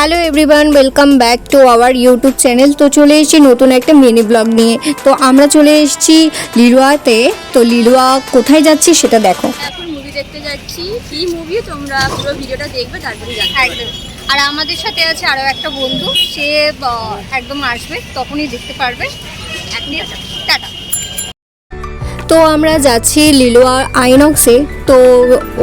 Hello everyone welcome back to our YouTube channel. তো চলে এসেছি নতুন একটা মিনি ব্লগ নিয়ে। তো আমরা চলে এসেছি লিলুয়াতে। তো লিলুয়া কোথায় যাচ্ছি সেটা দেখো। এখন মুভি দেখতে যাচ্ছি। কি মুভি তোমরা পুরো ভিডিওটা দেখবে তারপরে একদম। আর আমাদের সাথে আছে আরও একটা বন্ধু। সে একদম আসবে তখনই দেখতে পারবে। টাটা। তো আমরা যাচ্ছি লিলোয়া আইনক্সে। তো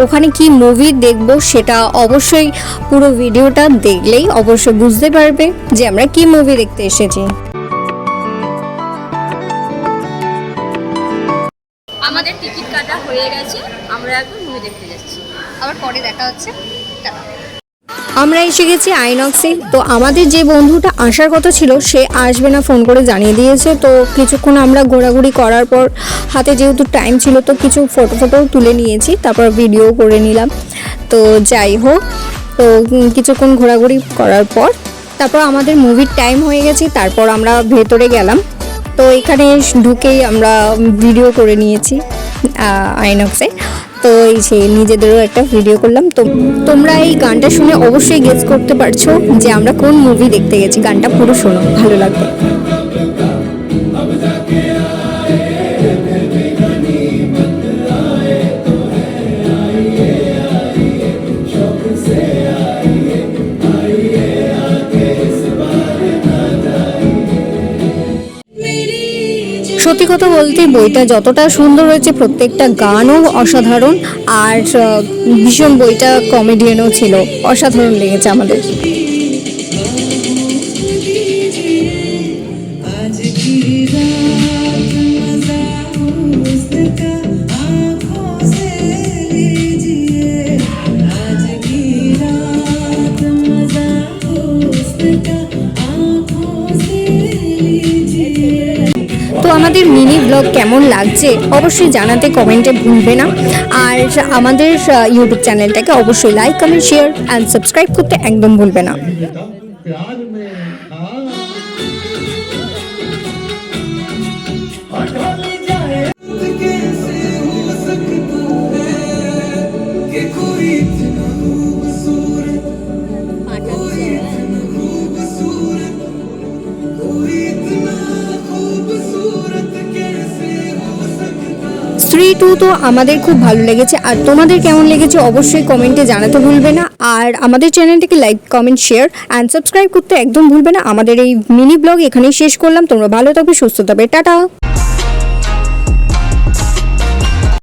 ওখানে কি মুভি দেখব সেটা অবশ্যই পুরো ভিডিওটা দেখলেই অবশ্যই বুঝতে পারবে যে আমরা কি মুভি দেখতে এসেছি। আমাদের টিকিট কাটা হয়ে গেছে, আমরা এখন মুভি দেখতে যাচ্ছি। আবার পরে দেখা হচ্ছে। আমরা এসে গেছি আইনক্সে। তো আমাদের যে বন্ধুটা আসার কথা ছিল, সে আসবে না, ফোন করে জানিয়ে দিয়েছে। তো কিছুক্ষণ আমরা ঘোরাঘুরি করার পর হাতে যেহেতু টাইম ছিল, তো কিছু ফটো ফটো তুলে নিয়েছি, তারপর ভিডিও করে নিলাম। তো যাই হোক, তো কিছুক্ষণ ঘোরাঘুরি করার পর, তারপর আমাদের মুভির টাইম হয়ে গেছে, তারপর আমরা ভেতরে গেলাম। তো এখানে ঢুকেই আমরা ভিডিও করে নিয়েছি আইনক্সে। তো এই যে নিজেদেরও একটা ভিডিও করলাম। তো তোমরা এই গানটা শুনে অবশ্যই গেস করতে পারছ যে আমরা কোন মুভি দেখতে গেছি। গানটা পুরো শোনো, ভালো লাগবে। সত্যি কথা বলতে বইটা যতটা সুন্দর হয়েছে, প্রত্যেকটা গানও অসাধারণ আর ভীষণ বইটা কমেডিয়ানও ছিল। অসাধারণ লেগেছে আমাদের। তো আমাদের মিনি ব্লগ কেমন লাগছে অবশ্যই জানাতে কমেন্টে ভুলবে না। আর আমাদের ইউটিউব চ্যানেলটাকে অবশ্যই like comment share and subscribe করতে একদম ভুলবে না। স্ত্রী টু তো আমাদের খুব ভালো লেগেছে। আর তোমাদের কেমন লেগেছে অবশ্যই কমেন্টে জানাতে ভুলবে না। আর আমাদের চ্যানেলটিকে like comment share and subscribe করতে একদম ভুলবে না। আমাদের এই মিনি ব্লগ এখানেই শেষ করলাম। তোমরা ভালো থাকবে, সুস্থ থাকবে। টাটা!